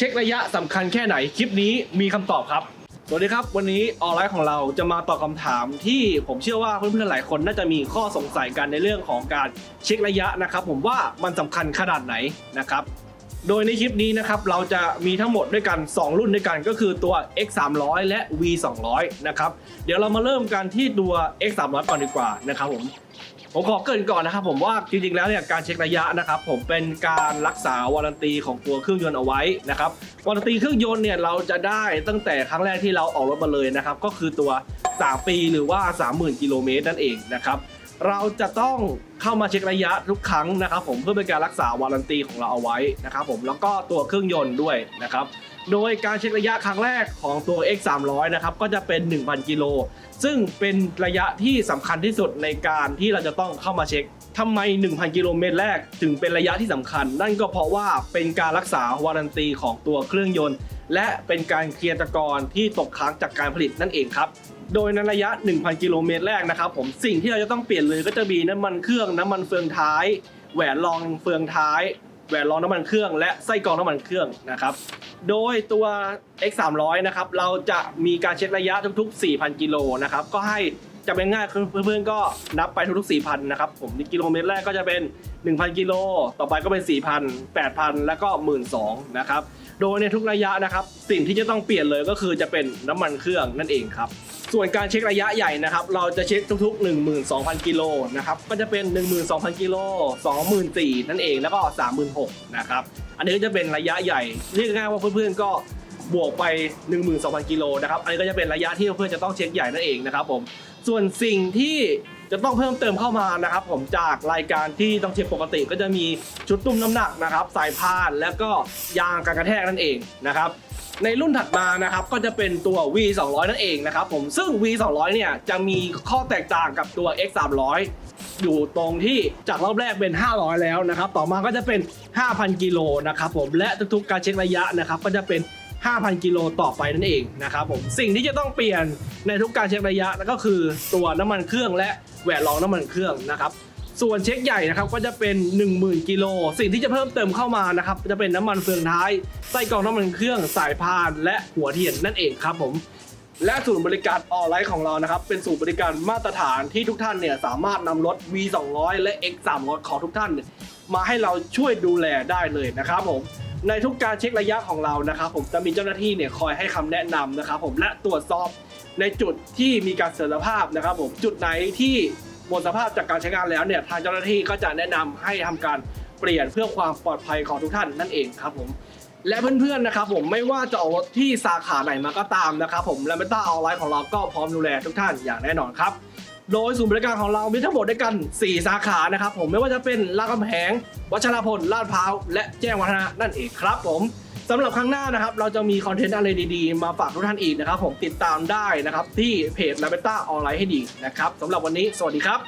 เช็คระยะสำคัญแค่ไหนคลิปนี้มีคำตอบครับ สวัสดีครับ วันนี้ออนไลน์ของเราจะมาตอบคำถามที่ผมเชื่อว่าเพื่อนๆหลายคนน่าจะมีข้อสงสัยกันในเรื่องของการเช็คระยะนะครับ ผมว่ามันสำคัญขนาดไหนนะครับ โดยในคลิปนี้นะครับเราจะมีทั้งหมดด้วยกัน 2 รุ่นด้วยกันก็คือตัว X 3 0 0และ V 2 0 0นะครับเดี๋ยวเรามาเริ่มกันที่ตัว X 3 0 0ก่อนดีกว่านะครับผม ผมขอเกรินก่อนนะครับผมว่าจริงๆแล้วเนี่ยการเช็คระยะนะครับผมเป็นการรักษาวารันตีของตัวเครื่องยนต์เอาไว้นะครับวารันตีเครื่องยนต์เนี่ยเราจะได้ตั้งแต่ครั้งแรกที่เราออกรถมาเลยนะครับก็คือตัว 3 ปีหรือว่า 30,000กิโลเมตรนั่นเองนะครับเราจะต้องเข้ามาเช็คระยะทุกครั้งนะครับผมเพื่อเป็นการรักษาวารันตีของเราเอาไว้นะครับผมแล้วก็ตัวเครื่องยนต์ด้วยนะครับ โดยการเช็คระยะครั้งแรกของตัว X 3 0 0นะครับก็จะเป็น 1,000 กิโล ซึ่งเป็นระยะที่สำคัญที่สุดในการที่เราจะต้องเข้ามาเช็คทำไม 1,000 กิโลเมตรแรกถึงเป็นระยะที่สำคัญ นั่นก็เพราะว่าเป็นการรักษาวารันตีของตัวเครื่องยนต์ และเป็นการเคลียร์ตะกอนที่ตกค้างจากการผลิตนั่นเองครับ โดยในระยะ 1,000 กิโลเมตรแรกนะครับผมสิ่งที่เราจะต้องเปลี่ยนเลยก็จะมีน้ำมันเครื่องน้ำมันเฟืองท้าย แหวนรองเฟืองท้าย แหวนรองน้ำมันเครื่อง และไส้กรองน้ำมันเครื่องนะครับ โดยตัว X 3 0 0นะครับเราจะมีการเช็คระยะทุกๆ 4,000 กิโลนะครับก็ให้จะเป็นง่ายเพื่อนๆก็นับไปทุกๆ 4,000 นะครับผมกิโลเมตรแรกก็จะเป็น 1,000 กิโล ต่อไปก็เป็น 4,000 8,000 แล้วก็12,000นะครับโดยในทุกระยะนะครับสิ่งที่จะต้องเปลี่ยนเลยก็คือจะเป็นน้ำมันเครื่องนั่นเองครับ ส่วนการเช็คระยะใหญ่นะครับ เราจะเช็คทุกๆ 12,000 กิโลนะครับ ก็จะเป็น 12,000 กิโล24,000นั่นเอง แล้วก็ 36,000นะครับ อันนี้ก็จะเป็นระยะใหญ่ เรียกง่ายๆว่าเพื่อนๆ ก็บวกไป 12,000 กิโลนะครับ อันนี้ก็จะเป็นระยะที่เพื่อนๆจะต้องเช็คใหญ่นั่นเองนะครับผม ส่วนสิ่งที่จะต้องเพิ่มเติมเข้ามานะครับ ผมจากรายการที่ต้องเช็คปกติก็จะมีชุดตุ้มน้ำหนักนะครับ สายพาน แล้วก็ยางการกระแทกนั่นเองนะครับ ในรุ่นถัดมานะครับก็จะเป็นตัว V 2 0 0นั่นเองนะครับผมซึ่ง V 2 0 0เนี่ยจะมีข้อแตกต่างกับตัว X 3 0 0อยู่ตรงที่จากรอบแรกเป็น 500 แล้วนะครับต่อมาก็จะเป็น 5,000 กิโลนะครับผมและทุกๆการเช็คระยะนะครับก็จะเป็น 5,000 กิโลต่อไปนั่นเองนะครับผมสิ่งที่จะต้องเปลี่ยนในทุกการเช็คระยะนั่นก็คือตัวน้ำมันเครื่องและแหวนรองน้ำมันเครื่องนะครับ ส่วนเช็คใหญ่นะครับก็จะเป็น 10,000 กิโล สิ่งที่จะเพิ่มเติมเข้ามานะครับจะเป็นน้ำมันเฟืองท้ายไส้กรองน้ำมันเครื่องสายพานและหัวเทียนนั่นเองครับผมและศูนย์บริการออนไลน์ของเรานะครับ เป็นศูนย์บริการมาตรฐานที่ทุกท่านเนี่ยสามารถนำรถ V 2 0 0และ X 3 0 0ของทุกท่าน มาให้เราช่วยดูแลได้เลยนะครับผมในทุกการเช็คระยะของเรานะครับผมจะมีเจ้าหน้าที่เนี่ยคอยให้คำแนะนำนะครับผมและตรวจสอบในจุดที่มีการเสื่อมสภาพนะครับผมจุดไหนที่ หมดสภาพจากการใช้งานแล้วเนี่ยทางเจ้าหน้าที่ก็จะแนะนำให้ทำการเปลี่ยนเพื่อความปลอดภัยของทุกท่านนั่นเองครับผมและเพื่อนๆนะครับผมไม่ว่าจะออกรถที่สาขาไหนมาก็ตามนะครับผมและเมตาออนไลน์ของเราก็พร้อมดูแลทุกท่านอย่างแน่นอนครับ โดยศูนย์บริการของเรามีทั้งหมดด้วยกัน 4 สาขานะครับผมไม่ว่าจะเป็นรามคำแหง วัชรพลลาดพร้าว และแจ้งวัฒนะนั่นเองครับผมสำหรับครั้งหน้านะครับ เราจะมีคอนเทนต์อะไรดีๆ มาฝากทุกท่านอีกนะครับ ผมติดตามได้นะครับ ที่เพจลาเบต้าออนไลน์ให้ดีนะครับสำหรับวันนี้ สวัสดีครับ